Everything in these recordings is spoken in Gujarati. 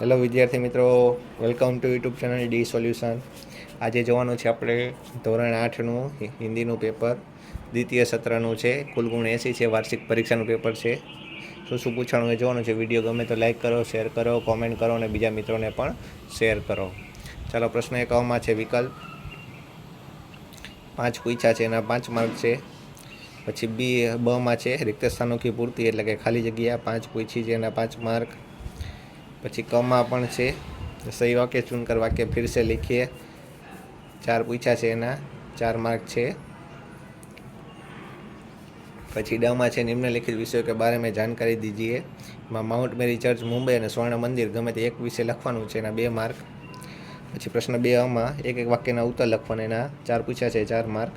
હેલો વિદ્યાર્થી મિત્રો. Welcome to YouTube channel D solution આજે જોવાનું છે આપણે ધોરણ આઠનું હિન્દીનું પેપર દ્વિતીય સત્રનું છે. કુલ ગુણ એંસી છે. વાર્ષિક પરીક્ષાનું પેપર છે. શું શું પૂછવાનું એ જોવાનું છે. વીડિયો ગમે તો લાઈક કરો શેર કરો કોમેન્ટ કરો અને બીજા મિત્રોને પણ શેર કરો. ચાલો, પ્રશ્ન એક અમાં છે. વિકલ્પ. પાંચ પૂછ્યા છે. એના પાંચ માર્ક છે. પછી બી બમાં છે. રિક્ત સ્થાનો પૂરતી પૂર્તિ એટલે કે ખાલી જગ્યા પાંચ પૂછી છે. એના પાંચ માર્ક પછી કમાં પણ છે. સહી વાક્ય ચૂનકર વાક્ય ફિર સે લીખીએ. ચાર પૂછ્યા છે એના. ચાર માર્ક છે. પછી ડમાં છે નિમ્નલિખિત વિષયો કે બારે મેં જાણકારી દીજીએ એમાં માઉન્ટ મેરી ચર્ચ, મુંબઈ અને સ્વર્ણ મંદિર ગમે તે એક વિષય લખવાનું છે એના બે માર્ક. પછી પ્રશ્ન બે અમાં એક એક વાક્યના ઉત્તર લખવાના એના. ચાર પૂછ્યા છે, ચાર માર્ક.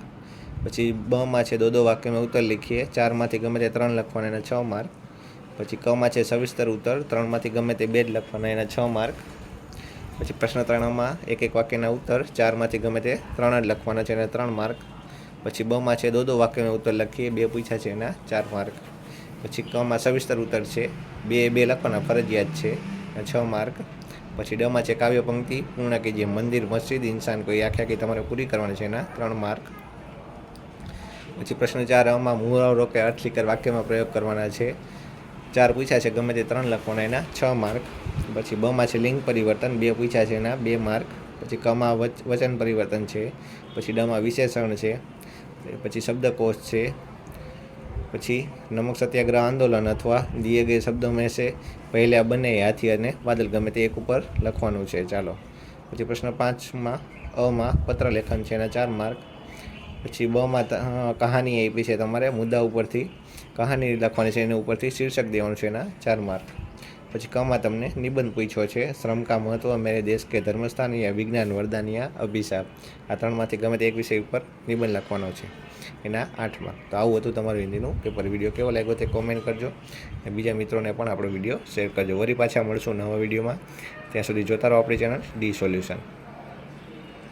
પછી બમાં છે દો દો વાક્યમાં ઉત્તર લખીએ. ચારમાંથી ગમે તે ત્રણ લખવાના એના છ માર્ક. પછી કમાં છે સવિસ્તર ઉત્તર, ત્રણમાંથી ગમે તે બે જ લખવાના, એના છ માર્ક. પછી પ્રશ્ન ત્રણમાં એક એક વાક્યના ઉત્તર, ચારમાંથી ગમે તે ત્રણ જ લખવાના છે એના ત્રણ માર્ક. પછી બમાં છે દો દો વાક્યમાં ઉત્તર લખીએ, બે પૂછ્યા છે એના ચાર માર્ક. પછી કમાં સવિસ્તર ઉત્તર છે, બે બે લખવાના ફરજિયાત છે છ માર્ક. પછી ડમાં છે કાવ્ય પંક્તિ, પૂર્ણ કે જે મંદિર, મસ્જિદ, ઇન્સાન, કોઈ આખ્યા આખી તમારે પૂરી કરવાની છે એના ત્રણ માર્ક. પછી પ્રશ્ન ચાર અમાં મુહાવરો કે અર્થલિકર વાક્યમાં પ્રયોગ કરવાના છે. ચાર પૂછ્યા છે ગમે તે ત્રણ લખવાના એના, છ માર્ક. પછી બમાં છે લિંગ પરિવર્તન, બે પૂછ્યા છે એના, બે માર્ક. પછી કમાં વચ, વચન પરિવર્તન છે. પછી ડમાં વિશેષણ છે. પછી શબ્દકોશ છે. પછી નમક સત્યાગ્રહ આંદોલન અથવા દિયે ગયે શબ્દો મેં છે. પહેલા બંને હાથી અને વાદળ ગમે તે એક ઉપર લખવાનું છે. ચાલો. પછી પ્રશ્ન પાંચમાં અમાં પત્ર લેખન છે એના ચાર માર્ક. પછી બમાં કહાની આપી છે તમારે મુદ્દા ઉપરથી. કહાની લખવાની છે, એની ઉપરથી શીર્ષક દેવાનું છે એના ચાર માર્ક. પછી કમાં તમને નિબંધ પૂછ્યો છે, શ્રમ કા મહત્વ, મેરે દેશ કે ધર્મસ્થાન વિજ્ઞાન, વરદાન, યા અભિશાપ. આ ત્રણમાંથી ગમે તે એક વિષય ઉપર નિબંધ લખવાનો છે એના આઠ માર્ક. તો આવું હતું તમારું હિન્દીનું પેપર વીડિયો. કેવો લાગ્યો તે કોમેન્ટ કરજો. અને બીજા મિત્રોને પણ આપણો વીડિયો શેર કરજો. વરી પાછા મળશું નવા વિડીયોમાં. ત્યાં સુધી જોતા રહો આપણી ચેનલ ડી સોલ્યુશન.